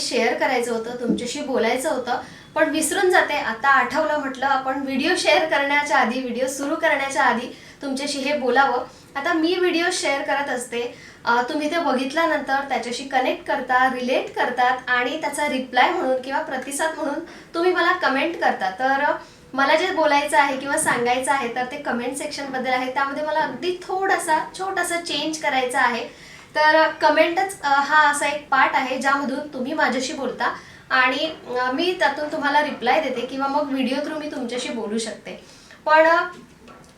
Share करायचं होतं तुमच्याशी बोलायचं होतं पण विसरून जाते. आता आठवलं म्हटलं आपण व्हिडिओ शेअर करण्याच्या आधी व्हिडिओ सुरू करण्याच्या आधी तुमच्याशी हे बोलावं. आता मी व्हिडिओ शेअर करत असते. तुम्ही ते बघितल्यानंतर त्याच्याशी कनेक्ट करता रिलेट करतात आणि त्याचा रिप्लाय म्हणून किंवा प्रतिसाद म्हणून तुम्ही मला कमेंट करता. तर मला जे बोलायचं आहे किंवा सांगायचं आहे तर ते कमेंट सेक्शनबद्दल आहे. त्यामध्ये मला अगदी थोडासा छोटासा चेंज करायचा आहे. तर कमेंटच हा असा एक पार्ट आहे ज्यामधून तुम्ही माझ्याशी बोलता आणि मी त्यातून तुम्हाला रिप्लाय देते किंवा मग व्हिडिओ थ्रू मी तुमच्याशी बोलू शकते. पण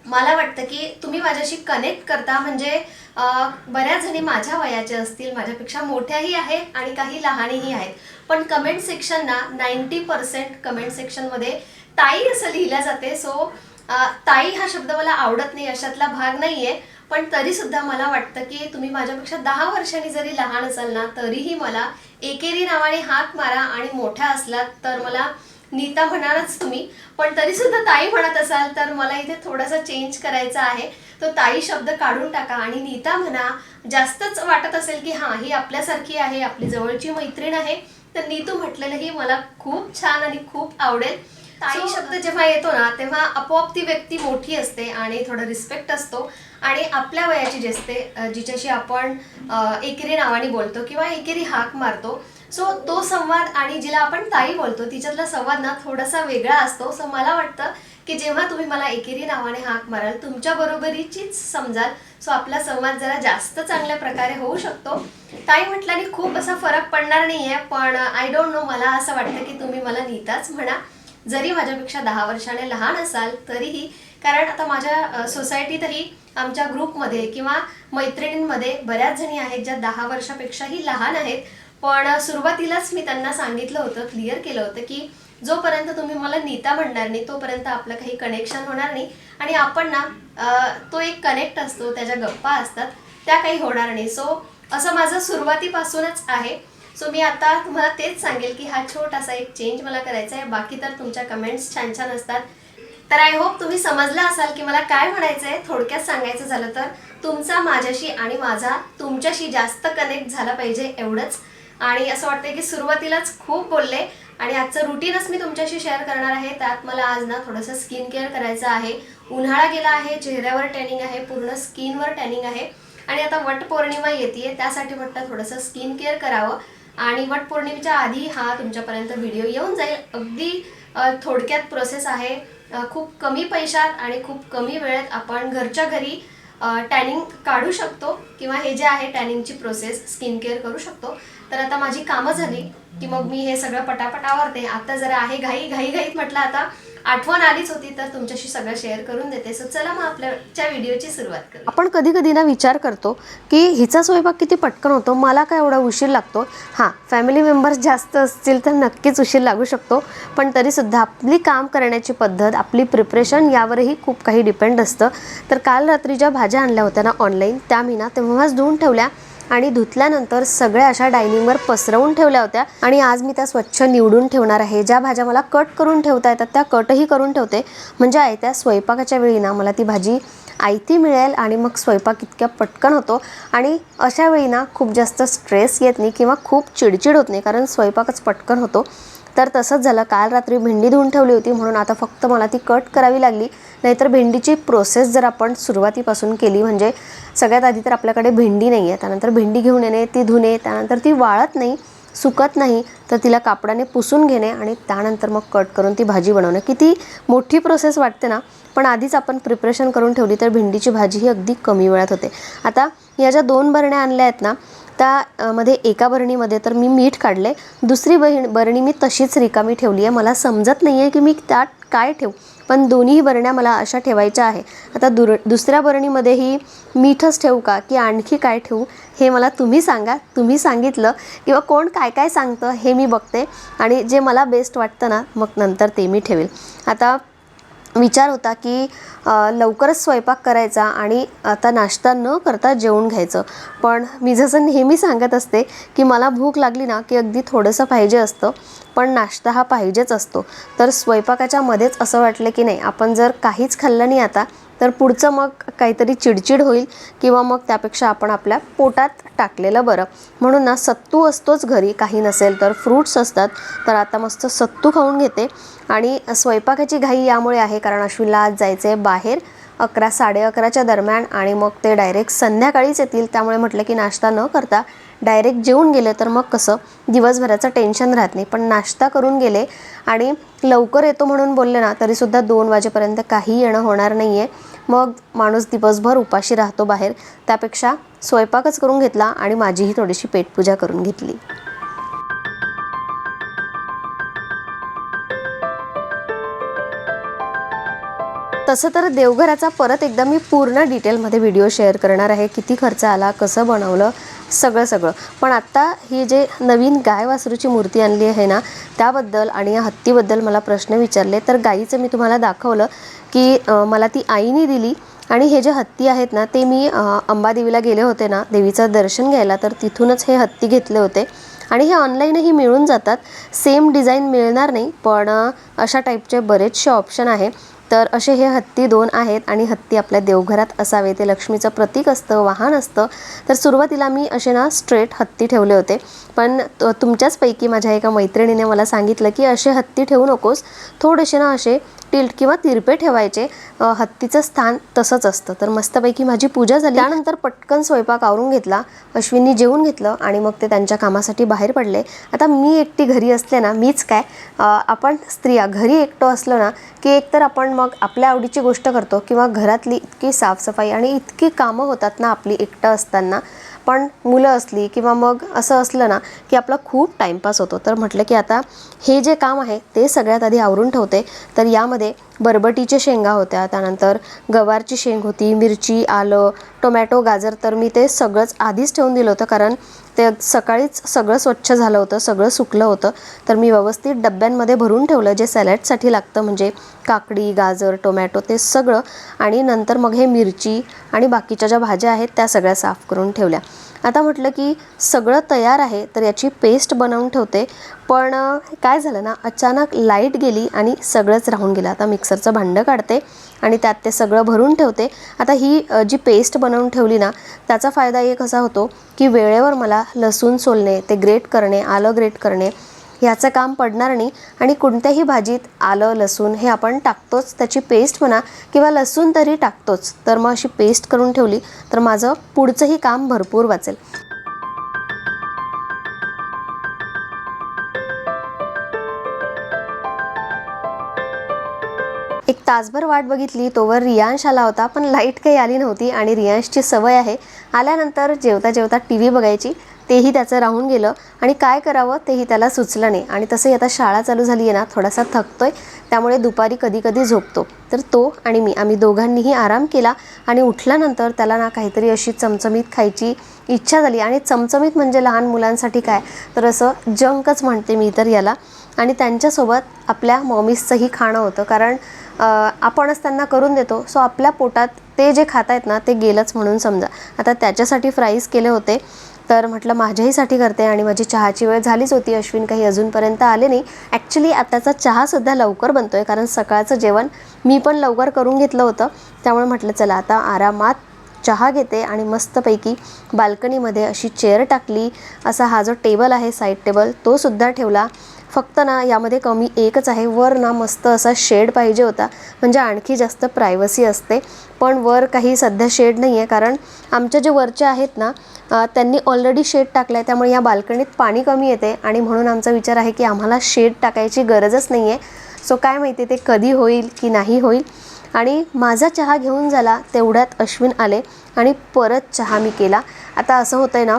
मला वाटतं की तुम्ही माझ्याशी कनेक्ट करता म्हणजे बऱ्याच जणी माझ्या वयाचे असतील माझ्यापेक्षा मोठ्याही आहे आणि काही लहानही आहेत. पण कमेंट सेक्शन ना नाईन्टी पर्सेंट कमेंट सेक्शनमध्ये ताई असं लिहिलं जाते. सो ताई हा शब्द मला आवडत नाही अशातला भाग नाही आहे पण तरी सुद्धा मला वाटतं की तुम्ही माझ्यापेक्षा दहा वर्षांनी जरी लहान असाल ना तरीही मला एकेरी नावाने हाक मारा आणि मोठ्या असलात तर मला नीता म्हणालच तुम्ही. पण तरी सुद्धा ताई म्हणत असाल तर मला इथे थोडासा चेंज करायचा आहे. तो ताई शब्द काढून टाका आणि नीता म्हणा जास्तच वाटत असेल की हां ही आपल्यासारखी आहे आपली जवळची मैत्रीण आहे तर नीतू म्हटलेलंही मला खूप छान आणि खूप आवडेल. ताई शब्द जेव्हा येतो ना तेव्हा आपोआप ती व्यक्ती मोठी असते आणि थोडं रिस्पेक्ट असतो. आणि आपल्या वयाची जी असते जिच्याशी आपण एकेरी नावाने बोलतो किंवा एकेरी हाक मारतो सो तो संवाद आणि जिला आपण ताई बोलतो तिच्यातला संवाद ना थोडासा वेगळा असतो. सो मला वाटतं की जेव्हा तुम्ही मला एकेरी नावाने हाक माराल तुमच्या बरोबरीचीच समजाल. सो आपला संवाद जरा जास्त चांगल्या प्रकारे होऊ शकतो. ताई म्हटल्याने खूप असा फरक पडणार नाहीये पण आय डोंट नो मला असं वाटतं की तुम्ही मला नीताच म्हणा. जरी माझ्यापेक्षा दहा वर्षाने लहान असाल तरीही कारण आता माझ्या अ, सोसायटीतही आमच्या ग्रुपमध्ये किंवा मैत्रिणींमध्ये बऱ्याच जणी आहेत ज्या दहा वर्षापेक्षाही लहान आहेत. पण सुरुवातीलाच मी त्यांना सांगितलं होतं क्लिअर केलं होतं की जोपर्यंत तुम्ही मला नीता म्हणणार नाही तोपर्यंत आपलं काही कनेक्शन होणार नाही. आणि आपण ना तो एक कनेक्ट असतो त्याच्या गप्पा असतात त्या काही होणार नाही. सो असं माझं सुरुवातीपासूनच आहे. सो मी आता तुम्हाला तेच सांगेल की हा छोटासा एक चेंज मला करायचा आहे. बाकी तर तुमच्या कमेंट्स छान छान असतात. तर आय होप तुम्ही समजला असाल की मला काय म्हणायचं आहे थोडक्यात सांगायचं झालं तर तुमचा माझ्याशी आणि माझा तुमच्याशी जास्त कनेक्ट झाला पाहिजे एवढंच. आणि असं वाटतंय की सुरुवातीलाच खूप बोलले आणि आजचं रुटीनच मी तुमच्याशी शेअर करणार आहे. त्यात मला आज ना थोडंसं स्किन केअर करायचं आहे. उन्हाळा गेला आहे चेहऱ्यावर टॅनिंग आहे पूर्ण स्किनवर टॅनिंग आहे. आणि आता वटपौर्णिमा येते त्यासाठी म्हटलं थोडंसं स्किन केअर करावं. आणि वटपौर्णिमेच्या आधी हा तुमच्यापर्यंत व्हिडिओ येऊन जाईल. अगदी थोडक्यात प्रोसेस आहे. खूप कमी पैशात आणि खूप कमी वेळेत आपण घरच्या घरी टॅनिंग काढू शकतो किंवा हे जे आहे टॅनिंगची प्रोसेस स्किन केअर करू शकतो. तर आता माझी कामं झाली की मग मी हे सगळं पटापट आवरते. आता जरा आहे घाई घाई घाईत म्हटलं आता आठवण आलीच होती तर तुमच्याशी सगळं शेअर करून देते. सो चला मग आपल्याच्या व्हिडिओची सुरुवात करू. आपण कधी कधी ना विचार करतो की हिचा स्वयंपाक किती पटकन होतो मला काय एवढा उशीर लागतो? हां फॅमिली मेंबर्स जास्त असतील तर नक्कीच उशीर लागू शकतो पण तरीसुद्धा आपली काम करण्याची पद्धत आपली प्रिपरेशन यावरही खूप काही डिपेंड असतं. तर काल रात्री ज्या भाज्या आणल्या होत्या ना ऑनलाईन त्या मी ना तेव्हाच धुवून ठेवल्या. आणि धुतल्यानंतर सगळ्या अशा डायनिंगवर पसरवून ठेवल्या होत्या. आणि आज मी त्या स्वच्छ निवडून ठेवणार आहे. ज्या भाज्या मला कट करून ठेवता येतात त्या कटही करून ठेवते. म्हणजे आयत्या स्वयंपाकाच्या वेळी ना मला ती भाजी आयती मिळेल आणि मग स्वयंपाक इतक्या पटकन होतो. आणि अशा वेळी ना खूप जास्त स्ट्रेस येत नाही किंवा खूप चिडचिड होत नाही कारण स्वयंपाकच पटकन होतो. तर तसंच झालं. काल रात्री भेंडी धुवून ठेवली होती म्हणून आता फक्त मला ती कट करावी लागली. नाहीतर भेंडीची प्रोसेस जर आपण सुरुवातीपासून केली म्हणजे सगळ्यात आधी तर आपल्याकडे भेंडी नाही आहे त्यानंतर भेंडी घेऊन येणे ती धुणे त्यानंतर ती वाळत नाही सुकत नाही तर तिला कापडाने पुसून घेणे आणि त्यानंतर मग कट करून ती भाजी बनवणं. किती मोठी प्रोसेस वाटते ना पण आधीच आपण प्रिपरेशन करून ठेवली तर भेंडीची भाजी ही अगदी कमी वेळात होते. आता या ज्या दोन बरण्या आणल्या आहेत ना त्या मध्ये एका बरणीमध्ये तर मी मीठ काढले दुसरी बहीण बरणी मी तशीच रिकामी ठेवली आहे. मला समजत नाही आहे की मी त्यात काय ठेवू. पण दोन्ही बरण्या मला अशा ठेवायच्या आहे. आता दुर दुसऱ्या बरणीमध्येही मीठच ठेवू का? की आणखी काय ठेवू? हे मला तुम्ही सांगा. तुम्ही सांगितलं किंवा कोण काय काय सांगतं हे मी बघते. आणि जे मला बेस्ट वाटतं ना मग नंतर ते मी ठेवेल. आता विचार होता की लवकरच स्वयंपाक करायचा आणि आता नाश्ता न करता जेवून घ्यायचं. पण मी जसं नेहमी सांगत असते की मला भूक लागली ना की अगदी थोडंसं पाहिजे असतं. पण नाश्ता हा पाहिजेच असतो. तर स्वयंपाकाच्या मध्येच असं वाटलं की नाही आपण जर काहीच खाल्लं नाही आता तर पुढचं मग काहीतरी चिडचिड होईल किंवा मग त्यापेक्षा आपण आपल्या पोटात टाकलेलं बरं. म्हणून ना सत्तू असतोच घरी काही नसेल तर फ्रूट्स असतात. तर आता मस्त सत्तू खाऊन घेते. आणि स्वयंपाकाची घाई यामुळे आहे कारण अश्विनला आज जायचं आहे बाहेर अकरा साडे अकराच्या दरम्यान आणि मग ते डायरेक्ट संध्याकाळीच येतील. त्यामुळे म्हटलं की नाश्ता न करता डायरेक्ट जेवून गेले तर मग कसं? दिवसभराचं टेन्शन राहत नाही. पण नाश्ता करून गेले आणि लवकर येतो म्हणून बोलले ना तरीसुद्धा दोन वाजेपर्यंत काही येणं होणार नाही आहे मग माणूस दिवसभर उपाशी राहतो बाहेर. त्यापेक्षा स्वयंपाकच करून घेतला आणि माझीही थोडीशी पेटपूजा करून घेतली. तसं तर देवघराचा परत एकदा मी पूर्ण डिटेलमध्ये व्हिडिओ शेअर करणार आहे. किती खर्च आला कसं बनवलं सगळं सगळं. पण आत्ता ही जे नवीन गाय वासरूची मूर्ती आणली आहे ना त्याबद्दल आणि या हत्तीबद्दल मला प्रश्न विचारले. तर गाईचं मी तुम्हाला दाखवलं की मला ती आईने दिली आणि हे जे हत्ती आहेत ना ते मी अंबादेवीला गेले होते ना देवीचं दर्शन घ्यायला तर तिथूनच हे हत्ती घेतले होते. आणि हे ऑनलाईनही मिळून जातात. सेम डिझाईन मिळणार नाही पण अशा टाईपचे बरेचसे ऑप्शन आहे. तर असे हे हत्ती दोन आहेत आणि हत्ती आपल्या देवघरात असावे. ते लक्ष्मीचं प्रतीक असतं वाहन असतं. तर सुरुवातीला मी असे ना स्ट्रेट हत्ती ठेवले होते. पण तुमच्याचपैकी माझ्या एका मैत्रिणीने मला सांगितलं की असे हत्ती ठेवू नकोस. थोडेसे ना असे टिल्ट किंवा तिरपे ठेवायचे हत्तीचं स्थान तसंच असतं. तर मस्तपैकी माझी पूजा झाली. त्यानंतर पटकन स्वयंपाक आवरून घेतला अश्विनी जेवून घेतलं आणि मग ते त्यांच्या कामासाठी बाहेर पडले. आता मी एकटी घरी असले ना मीच काय आपण स्त्रिया घरी एकटो असलो ना की एकतर आपण मग आपल्या आवडीची गोष्ट करतो किंवा घरातली इतकी साफसफाई आणि इतकी कामं होतात ना आपली एकटं असताना पण मुलं असली किंवा मग असं असलं ना की आपला खूप टाईमपास होतो. तर म्हटलं की आता हे जे काम आहे ते सगळ्यात आधी आवरून ठेवते. तर यामध्ये बरबटीच्या शेंगा होत्या त्यानंतर गवारची शेंग होती मिरची आलं टोमॅटो गाजर तर मी ते सगळंच आधीच ठेवून दिलं होतं. कारण ते सकाळीच सगळं स्वच्छ झालं होतं सगळं सुकलं होतं. तर मी व्यवस्थित डब्यांमध्ये भरून ठेवलं जे सॅलॅडसाठी लागतं. म्हणजे काकडी गाजर टोमॅटो ते सगळं आणि नंतर मग हे मिरची आणि बाकीच्या ज्या भाज्या आहेत त्या सगळ्या साफ करून ठेवल्या. आता म्हटलं की सगळं तयार आहे तर याची पेस्ट बनवून ठेवते. पण काय झालं ना अचानक लाइट गेली आणि सगळंच राहून गेलं. आता मिक्सरचं भांडं काढते आणि त्यात ते सगळं भरून ठेवते. आता ही जी पेस्ट बनवून ठेवली ना त्याचा फायदा एक असा होतो की वेळेवर मला लसूण सोलणे ते ग्रेट करणे आलं ग्रेट करणे ह्याचं काम पडणार नाही आणि कोणत्याही भाजीत आलं लसूण हे आपण टाकतोच त्याची पेस्ट म्हणा किंवा लसूण तरी टाकतोच. तर मग अशी पेस्ट करून ठेवली तर माझं पुढचंही काम भरपूर वाचेल. एक तासभर वाट बघितली तोवर रियांश आला होता पण लाइट काही आली नव्हती आणि रियांशची सवय आहे. आल्यानंतर जेवता जेवता टी व्ही बघायची. तेही त्याचं राहून गेलं आणि काय करावं तेही त्याला सुचलं नाही. आणि तसंही आता शाळा चालू झाली आहे ना थोडासा थकतो आहे त्यामुळे दुपारी कधी कधी झोपतो. तर तो आणि मी आम्ही दोघांनीही आराम केला आणि उठल्यानंतर त्याला ना काहीतरी अशी चमचमीत खायची इच्छा झाली. आणि चमचमीत म्हणजे लहान मुलांसाठी काय? तर असं जंकच म्हणते मी तर याला. आणि त्यांच्यासोबत आपल्या मॉमीजचंही खाणं होतं. कारण आपणच त्यांना करून देतो. सो आपल्या पोटात ते जे खात आहेत ना ते गेलंच म्हणून समजा. आता त्याच्यासाठी फ्राईज केले होते. तर म्हटलं माझ्याहीसाठी करते आणि माझी चहाची वेळ झालीच होती. अश्विन काही अजूनपर्यंत आले नाही. ॲक्च्युली आताचा चहासुद्धा लवकर बनतो आहे कारण सकाळचं जेवण मी पण लवकर करून घेतलं होतं. त्यामुळे म्हटलं चला आता आरामात चहा घेते आणि मस्तपैकी बाल्कनीमध्ये अशी चेअर टाकली. असा हा जो टेबल आहे साईड टेबल तोसुद्धा ठेवला. फक्त ना यामध्ये कमी एकच आहे. वर ना मस्त असा शेड पाहिजे होता. म्हणजे आणखी जास्त प्रायव्हसी असते. पण वर काही सध्या शेड नाही आहे कारण आमच्या जे वरचे आहेत ना त्यांनी ऑलरेडी शेड टाकलं आहे त्यामुळे या बाल्कनीत पाणी कमी येते. आणि म्हणून आमचा विचार आहे की आम्हाला शेड टाकायची गरजच नाही आहे सो काय माहिती ते कधी होईल की नाही होईल. आणि माझा चहा घेऊन झाला तेवढ्यात अश्विन आले. आणि परत चहा मी केला. आता असं होतं आहे ना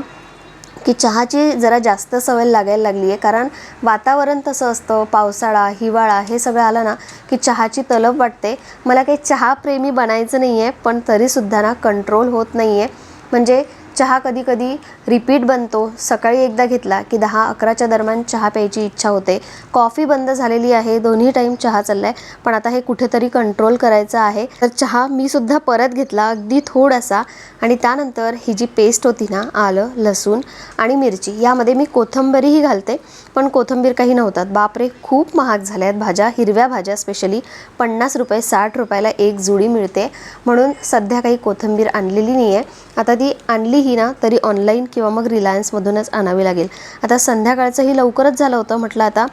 की चहाची जरा जास्त सवय लागायला लागली आहे कारण वातावरण तसं असतं पावसाळा हिवाळा हे सगळं आलं ना की चहाची तलब वाटते. मला काही चहा प्रेमी बनायचं नाही आहे पण तरीसुद्धा ना कंट्रोल होत नाही आहे म्हणजे चहा कधी कधी रिपीट बनतो. सकाळी एकदा घेतला की दहा अकराच्या दरम्यान चहा प्यायची इच्छा होते. कॉफी बंद झालेली आहे. दोन्ही टाईम चहा चालला आहे पण आता हे कुठेतरी कंट्रोल करायचं आहे. तर चहा मी सुद्धा परत घेतला. अगदी थोडासा. आणि त्यानंतर ही जी पेस्ट होती ना आलं लसूण आणि मिरची यामध्ये मी कोथंबरीही घालते. पण कोथंबीर काही नव्हतात. बापरे खूप महाग झाल्या आहेत भाज्या. हिरव्या भाज्या स्पेशली पन्नास रुपये साठ रुपयाला एक जुडी मिळते. म्हणून सध्या काही कोथंबीर आणलेली नाही आहे आता ती आणली आणलीही ना तरी ऑनलाईन किंवा मग रिलायन्समधूनच आणावी लागेल. आता संध्याकाळचंही लवकरच झालं होतं म्हटलं आता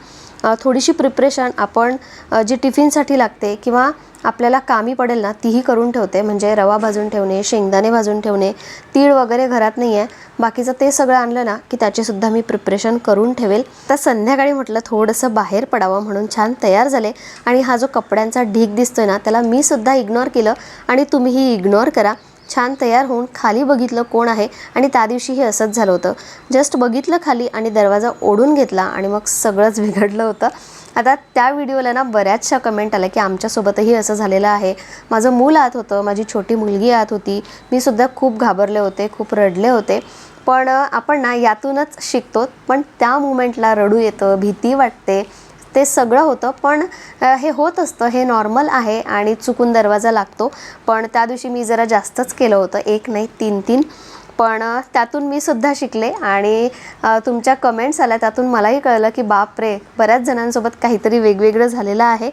थोडीशी प्रिपरेशन आपण जी टिफिनसाठी लागते किंवा आपल्याला कामी पडेल ना तीही करून ठेवते. म्हणजे रवा भाजून ठेवणे शेंगदाणे भाजून ठेवणे तीळ वगैरे घरात नाही आहे बाकीचं ते सगळं आणलं ना की त्याचीसुद्धा मी प्रिपरेशन करून ठेवेल. तर संध्याकाळी म्हटलं थोडंसं बाहेर पडावं म्हणून छान तयार झाले. आणि हा जो कपड्यांचा ढीग दिसतोय ना त्याला मी सुद्धा इग्नोर केलं. आणि तुम्हीही इग्नोर करा. छान तयार होऊन खाली बघितलं कोण आहे आणि त्या दिवशीही असंच झालं होतं. जस्ट बघितलं खाली आणि दरवाजा ओढून घेतला आणि मग सगळंच बिघडलं होतं. आता त्या व्हिडिओला ना बऱ्याचशा कमेंट आल्या की आमच्यासोबतही असं झालेलं आहे. माझं मूल आत होतं माझी छोटी मुलगी आत होती. मी सुद्धा खूप घाबरले होते खूप रडले होते. पण आपण ना यातूनच शिकतो पण त्या मुमेंटला रडू येतं भीती वाटते. ते सगळं होतं पण हे होत असतं हे नॉर्मल आहे आणि चुकून दरवाजा लागतो. पण त्या दिवशी मी जरा जास्तच केलं होतं एक नाही तीन तीन. पण त्यातून मी सुद्धा शिकले आणि तुमच्या कमेंट्स आल्या त्यातून मलाही कळलं की बाप रे बऱ्याच जणांसोबत काहीतरी वेगवेगळं झालेलं आहे.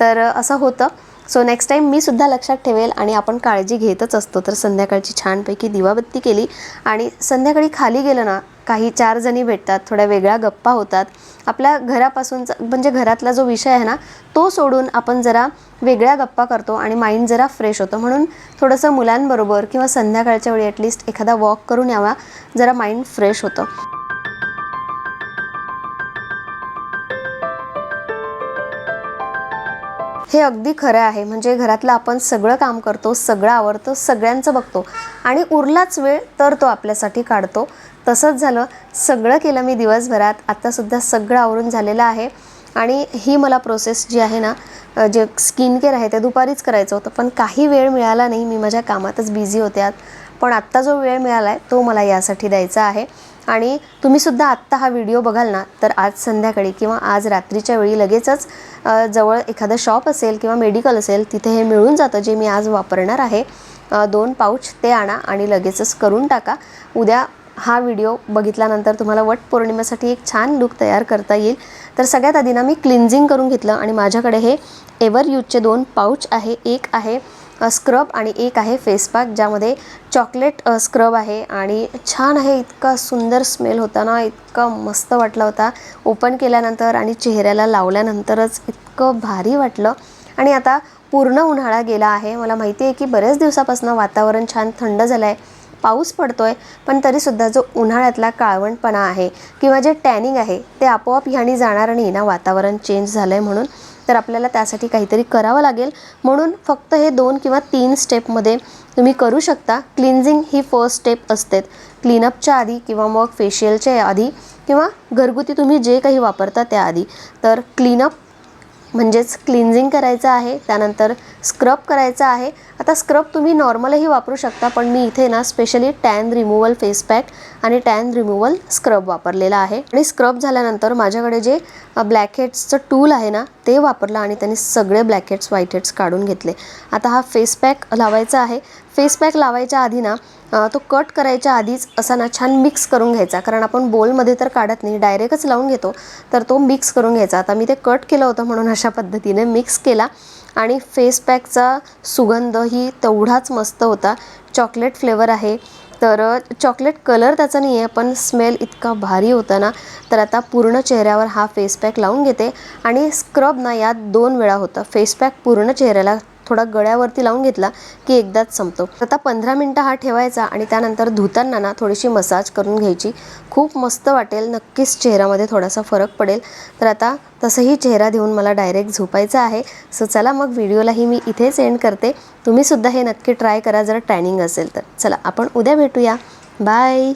तर असं होतं. सो नेक्स्ट टाईम मी सुद्धा लक्षात ठेवेल आणि आपण काळजी घेतच असतो. तर संध्याकाळची छानपैकी दिवाबत्ती केली आणि संध्याकाळी खाली गेलं ना काही चार जणी भेटतात थोड्या वेगळ्या गप्पा होतात. आपल्या घरापासूनचा म्हणजे घरातला जो विषय आहे ना तो सोडून आपण जरा वेगळ्या गप्पा करतो आणि माइंड जरा फ्रेश होतं. म्हणून थोडंसं मुलांबरोबर किंवा संध्याकाळच्या वेळी ॲटलिस्ट एखादा वॉक करून यावा जरा माइंड फ्रेश होतं. हे अगदी खरं आहे. म्हणजे घरातलं आपण सगळं काम करतो सगळं आवडतं सगळ्यांचं बघतो आणि उरलाच वेळ तर तो आपल्यासाठी काढतो. तसंच झालं. सगळं केलं मी दिवसभरात. आत्तासुद्धा सगळं आवरून झालेलं आहे. आणि ही मला प्रोसेस जी आहे ना जे स्किन केअर आहे ते दुपारीच करायचं होतं. पण काही वेळ मिळाला नाही. मी माझ्या कामातच बिझी होते आत पण आत्ता जो वेळ मिळाला आहे तो मला यासाठी द्यायचा आहे. आणि तुम्हीसुद्धा आत्ता हा व्हिडिओ बघाल ना तर आज संध्याकाळी किंवा आज रात्रीच्या वेळी लगेचच जवळ एखादं शॉप असेल किंवा मेडिकल असेल तिथे हे मिळून जातं जे मी आज वापरणार आहे. दोन पाऊच ते आणा आणि लगेचच करून टाका. उद्या हा व्हिडिओ बघितल्यानंतर तुम्हाला वट पौर्णिमेसाठी एक छान लुक तयार करता येईल. तर सगळ्यात आधी ना मी क्लिन्झिंग करून घेतलं आणि माझ्याकडे हे एव्हर यूजचे दोन पाऊच आहे. एक आहे स्क्रब आणि एक आहे फेस पॅक ज्यामध्ये चॉकलेट स्क्रब आहे आणि छान आहे इतका सुंदर स्मेल होता ना इतका मस्त वाटला होता. ओपन केल्यानंतर आणि चेहऱ्याला लावल्यानंतरच इतकं भारी वाटलं. आणि आता पूर्ण उन्हाळा गेला आहे. मला माहिती आहे की बऱ्याच दिवसापासून वातावरण छान थंड झालं आहे पाऊस पडतोय पण तरीसुद्धा जो उन्हाळ्यातला काळवणपणा आहे किंवा जे टॅनिंग आहे ते आपोआप ह्यानी जाणार नाही ना वातावरण चेंज झालं आहे म्हणून. तर आपल्याला त्यासाठी काहीतरी करावं लागेल. म्हणून फक्त हे दोन किंवा तीन स्टेपमध्ये तुम्ही करू शकता. क्लिन्झिंग ही फर्स्ट स्टेप असते क्लीनअपच्या आधी किंवा मग फेशियलच्या आधी किंवा घरगुती तुम्ही जे काही वापरता त्याआधी. तर क्लीनअप म्हणजेच क्लिन्झिंग करायचं आहे त्यानंतर स्क्रब करायचं आहे. आता स्क्रब तुम्ही नॉर्मलही वापरू शकता पण मी इथे ना specially tan removal face pack आणि टॅन रिमूवल स्क्रब वापरलेला आहे. आणि स्क्रब झाल्यानंतर माझ्याकडे जे ब्लॅकहेड्सचं टूल आहे ना ते वापरलं आणि त्यांनी सगळे ब्लॅकहेड्स व्हाईटहेड्स काढून घेतले. आता हा फेस पॅक लावायचा आहे. फेस पॅक लावायच्या आधी ना तो कट करायच्या आधीच असा ना छान मिक्स करून घ्यायचा. कारण आपण बोलमध्ये तर काढत नाही डायरेक्टच लावून घेतो. तर तो मिक्स करून घ्यायचा. आता मी ते कट केलं होतं म्हणून अशा पद्धतीने मिक्स केला. आणि फेस पॅकचा सुगंधही तेवढाच मस्त होता. चॉकलेट फ्लेवर आहे. तर चॉकलेट कलर त्याचा नाही आहे पण स्मेल इतका भारी होता ना. तर आता पूर्ण चेहऱ्यावर हा फेस पॅक लावून घेते. आणि स्क्रब ना यात दोन वेळा होतं. फेस पॅक पूर्ण चेहऱ्याला थोडा गळ्यावरती लावून घेतला की एकदाच संपतो. आता पंधरा मिनटं हा ठेवायचा आणि त्यानंतर धुताना ना थोडीशी मसाज करून घ्यायची. खूप मस्त वाटेल नक्कीच चेहऱ्यामध्ये थोडासा फरक पडेल. तर आता तसंही चेहरा देऊन मला डायरेक्ट झोपायचं आहे. सो चला मग व्हिडिओलाही मी इथेच एंड करते. तुम्हीसुद्धा हे नक्की ट्राय करा जर टॅनिंग असेल तर. चला आपण उद्या भेटूया. बाय!